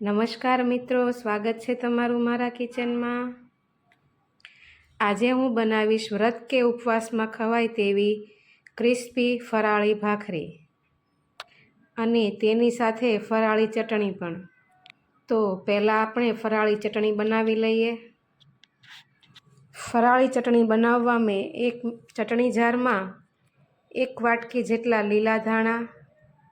નમસ્કાર મિત્રો, સ્વાગત છે તમારું મારા કિચનમાં. આજે હું બનાવીશ વ્રત કે ઉપવાસમાં ખવાય તેવી ક્રિસ્પી ફરાળી ભાખરી અને તેની સાથે ફરાળી ચટણી પણ. તો પહેલાં આપણે ફરાળી ચટણી બનાવી લઈએ. ફરાળી ચટણી બનાવવા મેં એક ચટણી જારમાં એક વાટકી જેટલા લીલા ધાણા,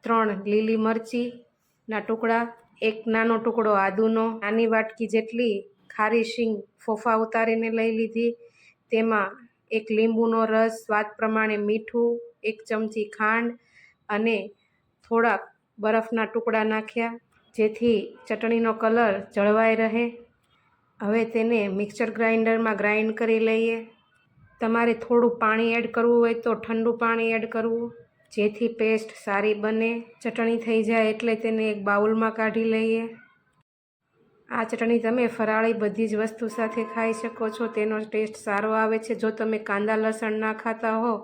ત્રણ લીલી મરચીના ટુકડા એક નાનો ટુકડો આદુનો, નાની વાટકી જેટલી ખારી શીંગ ફોફા ઉતારીને લઈ લીધી. તેમાં એક લીંબુનો રસ, સ્વાદ પ્રમાણે મીઠું, એક ચમચી ખાંડ અને થોડાક બરફના ટુકડા નાખ્યા, જેથી ચટણીનો કલર જળવાઈ રહે. હવે તેને મિક્સર ગ્રાઇન્ડરમાં ગ્રાઇન્ડ કરી લઈએ. તમારે થોડું પાણી એડ કરવું હોય તો ઠંડુ પાણી એડ કરવું. જેથી પેસ્ટ સારી બને, ચટણી થઈ જાય એટલે તેને એક બાઉલમાં કાઢી લઈએ. આ ચટણી તમે ફરાળી બધી જ વસ્તુ સાથે ખાઈ શકો છો. તેનો ટેસ્ટ સારો આવે છે. જો તમે કાંદા લસણ ના ખાતા હો,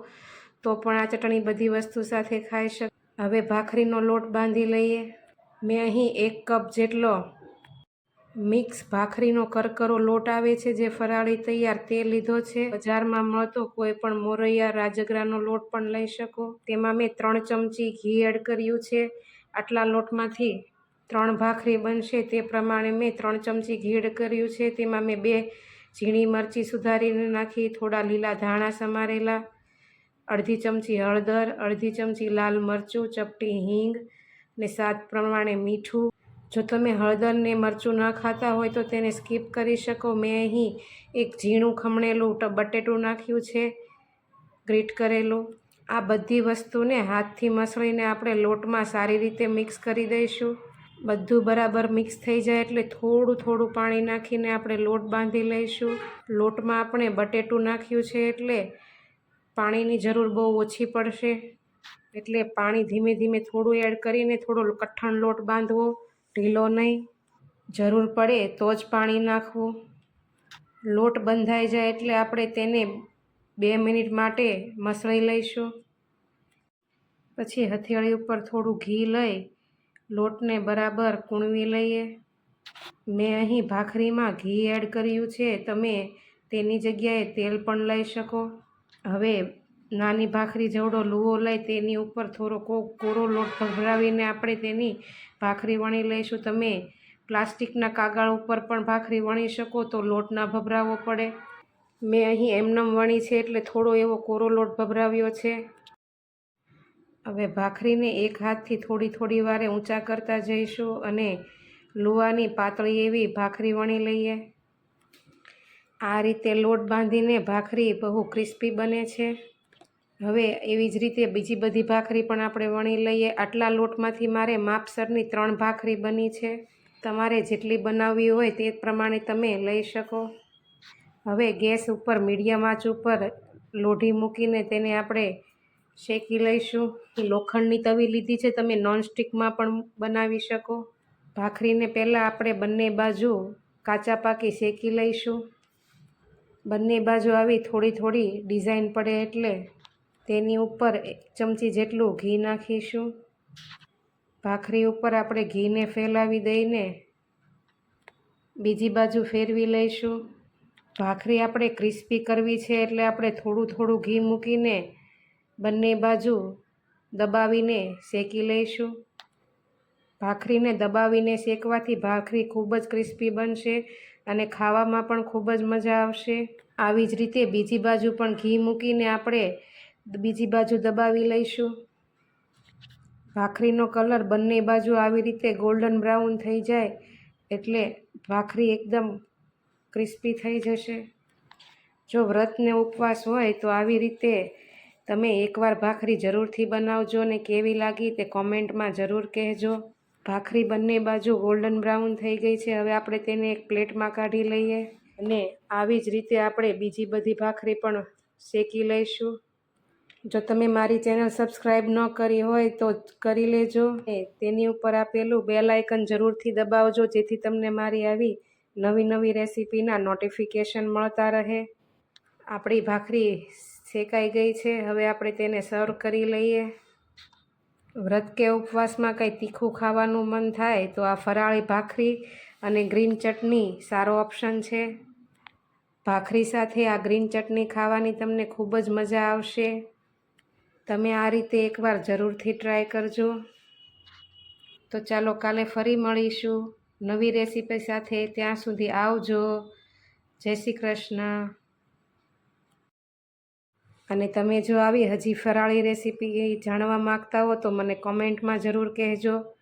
તો પણ આ ચટણી બધી વસ્તુ સાથે ખાઈ શકો હવે ભાખરીનો લોટ બાંધી લઈએ. મેં અહીં એક કપ જેટલો મિક્સ ભાખરીનો કરકરો લોટ આવે છે, જે ફરાળી તૈયાર તે લીધો છે. બજારમાં મળતો કોઈ પણ મોરૈયા, રાજગરાનો લોટ પણ લઈ શકો. તેમાં મેં ત્રણ ચમચી ઘી એડ કર્યું છે. આટલા લોટમાંથી ત્રણ ભાખરી બનશે, તે પ્રમાણે મેં ત્રણ ચમચી ઘી એડ કર્યું છે. તેમાં મેં બે ઝીણી મરચી સુધારીને નાખી, થોડા લીલા ધાણા સમારેલા, અડધી ચમચી હળદર, અડધી ચમચી લાલ મરચું, ચપટી હિંગ ને સ્વાદ પ્રમાણે મીઠું જો તમે હળદર ને મરચું ન ખાતા હોય તો તેને સ્કીપ કરી શકો. મેં અહીં એક ઝીણું ખમણેલું બટેટું નાખ્યું છે, ગ્રીટ કરેલું. આ બધી વસ્તુને હાથથી મસળીને આપણે લોટમાં સારી રીતે મિક્સ કરી દઈશું. બધું બરાબર મિક્સ થઈ જાય એટલે થોડું થોડું પાણી નાખીને આપણે લોટ બાંધી લઈશું. લોટમાં આપણે બટેટું નાખ્યું છે એટલે પાણીની જરૂર બહુ ઓછી પડશે. એટલે પાણી ધીમે ધીમે થોડું એડ કરીને થોડો કઠણ લોટ બાંધવો. ઢીલો નહીં, જરૂર પડે તો જ પાણી નાખવું. લોટ બંધાઈ જાય એટલે આપણે તેને બે મિનિટ માટે મસળી લઈશું. પછી હથેળી ઉપર થોડું ઘી લઈ લોટને બરાબર કૂણવી લઈએ. મેં અહીં ભાખરીમાં ઘી એડ કર્યું છે, તમે તેની જગ્યાએ તેલ પણ લઈ શકો. હવે નાની ભાખરી જેવડો લુવો લઈ તેની ઉપર થોડો કોરો લોટ ભભરાવીને આપણે તેની ભાખરી વણી લઈશું. તમે પ્લાસ્ટિકના કાગળ ઉપર પણ ભાખરી વણી શકો તો લોટ ના ભભરાવવો પડે. મેં અહીં એમનમ વણી છે એટલે થોડો એવો કોરો લોટ ભભરાવ્યો છે. હવે ભાખરીને એક હાથથી થોડી થોડી વારે ઊંચા કરતા જઈશું અને લુવાની પાતળી એવી ભાખરી વણી લઈએ. આ રીતે લોટ બાંધીને ભાખરી બહુ ક્રિસ્પી બને છે. હવે એવી જ રીતે બીજી બધી ભાખરી પણ આપણે વણી લઈએ. આટલા લોટમાંથી મારે માપસરની ત્રણ ભાખરી બની છે. તમારે જેટલી બનાવવી હોય તે પ્રમાણે તમે લઈ શકો. હવે ગેસ ઉપર, મીડિયમ આંચ ઉપર લોઢી મૂકીને તેને આપણે શેકી લઈશું. લોખંડની તવી લીધી છે, તમે નોનસ્ટિકમાં પણ બનાવી શકો. ભાખરીને પહેલાં આપણે બંને બાજુ કાચા પાકી શેકી લઈશું. બંને બાજુ આવી થોડી થોડી ડિઝાઇન પડે એટલે તેની ઉપર એક ચમચી જેટલું ઘી નાખીશું. ભાખરી ઉપર આપણે ઘીને ફેલાવી દઈને બીજી બાજુ ફેરવી લઈશું. ભાખરી આપણે ક્રિસ્પી કરવી છે એટલે આપણે થોડું થોડું ઘી મૂકીને બંને બાજુ દબાવીને શેકી લઈશું. ભાખરીને દબાવીને શેકવાથી ભાખરી ખૂબ જ ક્રિસ્પી બનશે અને ખાવામાં પણ ખૂબ જ મજા આવશે. આવી જ રીતે બીજી બાજુ પણ ઘી મૂકીને આપણે બીજી બાજુ દબાવી લઈશું. ભાખરીનો કલર બંને બાજુ આવી રીતે ગોલ્ડન બ્રાઉન થઈ જાય એટલે ભાખરી એકદમ ક્રિસ્પી થઈ જશે. જો વ્રતને ઉપવાસ હોય તો આવી રીતે તમે એકવાર ભાખરી જરૂરથી બનાવજો ને કેવી લાગી તે કોમેન્ટમાં જરૂર કહેજો. ભાખરી બંને બાજુ ગોલ્ડન બ્રાઉન થઈ ગઈ છે. હવે આપણે તેને એક પ્લેટમાં કાઢી લઈએ અને આવી જ રીતે આપણે બીજી બધી ભાખરી પણ શેકી લઈશું. જો તમે મારી ચેનલ સબસ્ક્રાઈબ ન કરી હોય તો કરી લેજો. એ તેની ઉપર આપેલું બેલ આઇકન જરૂરથી દબાવજો, જેથી તમને મારી આવી નવી નવી રેસીપીના નોટિફિકેશન મળતા રહે. આપણી ભાખરી શેકાઈ ગઈ છે. હવે આપણે તેને સર્વ કરી લઈએ. વ્રત કે ઉપવાસમાં કંઈ તીખું ખાવાનું મન થાય તો આ ફરાળી ભાખરી અને ગ્રીન ચટણી સારો ઓપ્શન છે. ભાખરી સાથે આ ગ્રીન ચટણી ખાવાની તમને ખૂબ જ મજા આવશે. તમે આ રીતે એકવાર જરૂરથી ટ્રાય કરજો. તો ચાલો કાલે ફરી મળીશું. નવી રેસીપી સાથે ત્યાં સુધી આવજો. જય શ્રી કૃષ્ણ. અને તમે જો આવી હજી ફરાળી રેસીપી જાણવા માગતા હો તો મને કોમેન્ટમાં જરૂર કહેજો.